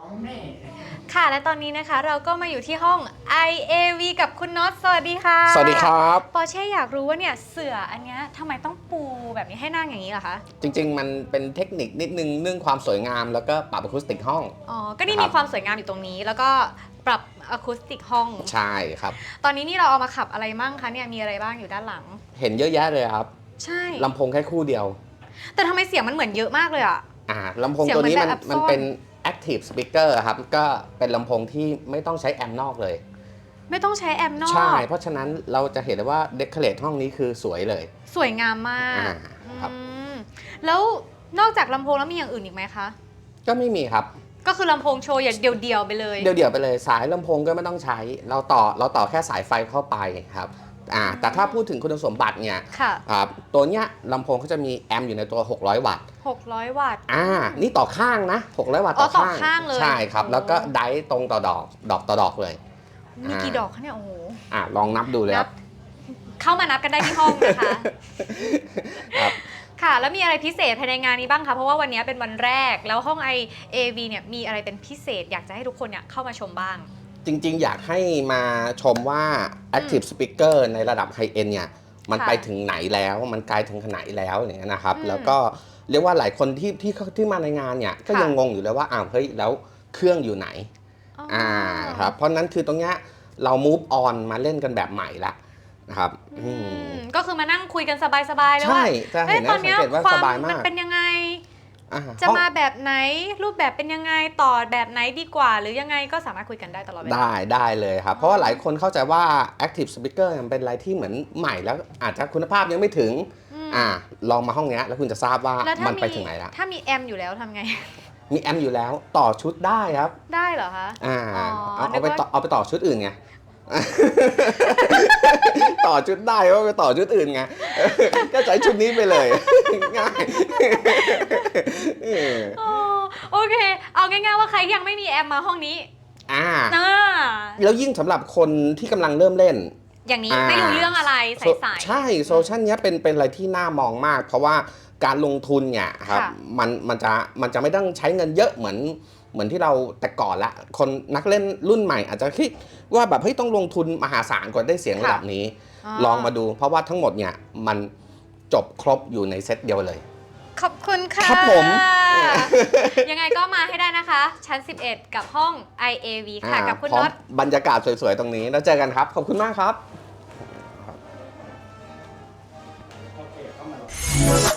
ของแม่ค่ะ และตอนนี้นะคะเราก็มาอยู่ที่ห้อง IAV กับคุณน็อตสวัสดีค่ะสวัสดีครับ ปอเช่อยากรู้ว่าเนี่ยเสื่ออันเนี้ยทำไมต้องปูแบบนี้ให้นั่งอย่างนี้เหรอคะ จริง ๆ มันเป็นเทคนิคนิดนึงเรื่องความสวยงามแล้วก็ปรับอะคูสติกห้อง อ๋อ ก็นี่ครับมีความสวยงามอยู่ตรงนี้ แล้วก็ปรับอะคูสติกห้อง ใช่ครับ ตอนนี้นี่เราเอามาขับอะไรมั่งคะเนี่ยมีอะไรบ้างอยู่ด้านหลัง เห็นเยอะแยะเลยครับ ใช่ลำโพงแค่คู่เดียว แต่ทำไมเสียงมันเหมือนเยอะมากเลยอะอ่าลำโพงตัวนี้มันเสียงเหมือนแบบมันซ่อนเป็น active speaker ครับก็เป็นลำโพงที่ไม่ต้องใช้แอมป์นอกเลย ไม่ต้องใช้แอมป์นอก ใช่ เพราะฉะนั้นเราจะเห็นได้ว่าเดคอเรทห้องนี้คือสวยเลย สวยงามมากอ่าครับ อืมแล้วนอกจากลำโพงแล้วมีอย่างอื่นอีกไหมคะ ก็ไม่มีครับ ก็คือลำโพงโชว์อย่างเดียวๆไปเลย เดี๋ยวๆไปเลยสายลำโพงก็ไม่ต้องใช้ เราต่อเราต่อแค่สายไฟเข้าไปครับอ่าแต่ถ้าพูดถึงคุณสมบัติเนี่ยค่ะ อ่าตัวเนี้ยลำโพงเขาจะมีแอมป์อยู่ในตัว 600 วัตต์ 600 วัตต์ อ่า นี่ต่อข้างนะ 600 วัตต์อ๋ต่ออต่อข้างข้างเลยใช่ครับ โอ้ แล้วก็ไดร์ตรงต่อดอก ดอกต่อดอกเลย มีอ่ากี่ดอกคะเนี่ย โอ้โห อ่าลองนับดูเลยนัครับ เข้ามานับกันได้ที่ห้องนะคะ ครับ ค่ะ แล้วมีอะไรพิเศษภายในงานนี้บ้างคะ เพราะว่าวันนี้เป็นวันแรก แล้วห้อง i AV เนี่ยมีอะไรเป็นพิเศษ อยากจะให้ทุกคนเนี่ยเข้ามาชมบ้าง จริงๆ อยากให้มาชมว่า Active Speaker ในระดับไฮเอ็นเนี่ย มันค่ะไปถึงไหนแล้วมันไกลถึงขนาดไหนแล้วอย่างเงี้ยนะครับอืมแล้วก็เรียกว่าหลายคนที่ที่เขาที่มาในงานเนี่ยก็ค่ะยังงงอยู่เลยว่าอ้าวเฮ้ยแล้วเครื่องอยู่ไหนอ่าครับเพราะฉะนั้นคือตรงเนี้ยเรา move on มาเล่นกันแบบใหม่ละนะครับอือืมมก็คือมานั่งคุยกันสบายๆแล้วใช่ว่าจะเอ้เห็ยนตได้อนสัเนี้งยเกตว่าควาสมบายมัมานกเป็นยังไงอ่า จะห้องมาแบบไหนรูปแบบเป็นยังไงต่อแบบไหนดีกว่า หรือยังไงก็สามารถคุยกันได้ตลอดเวลาได้ได้เลยครับ เพราะว่าหลายคนเข้าใจว่า Active Speaker มันเป็นอะไรที่เหมือนใหม่แล้วอาจจะคุณภาพยังไม่ถึงอืมอ่าลองมาห้องเนี้ยแล้วคุณจะทราบว่าแล้วถ้ามันมีไปถึงไหนแล้วถ้ามีแอมอยู่แล้วทำไงมีแอมอยู่แล้วต่อชุดได้ครับ ได้เหรอคะอ่าอ๋อเอานึเอากไปว่าต่อเอาไปต่อชุดอื่นไงต่อชุดได้ว่าไปต่อชุดอื่นไงก็ใช้ชุดนี้ไปเลย ง่ายเออโอ้โอเค เอาง่ายๆว่าใครยังไม่มีแอมมาห้องนี้อ่าอ่าแล้วยิ่งสำหรับคนที่กำลังเริ่มเล่น อย่างนี้อ่า ไม่รู้เรื่องอะไรใส ใช่โซลูชันเนี้ยเป็นเป็นอะไรที่น่ามองมาก เพราะว่าการลงทุนเนี่ยครับค่ะ มันมันจะมันจะไม่ต้องใช้เงินเยอะเหมือนเหมือนที่เราแต่ก่อนละ คนนักเล่นรุ่นใหม่อาจจะคิดว่าแบบเฮ้ยต้องลงทุนมหาศาลกว่าได้เสียงระดับนี้ ๆลองมาดู เพราะว่าทั้งหมดเนี่ยมัน จบครบอยู่ในเซตเดียวเลย ขอบคุณค่ะครับผม ยังไงก็มาให้ได้นะคะ ชั้น 11 กับห้อง IAV ค่ะอ่ากับคุณพร้อมน็อต บรรยากาศสวยๆ ตรงนี้ แล้วเจอกันครับ ขอบคุณมากครับ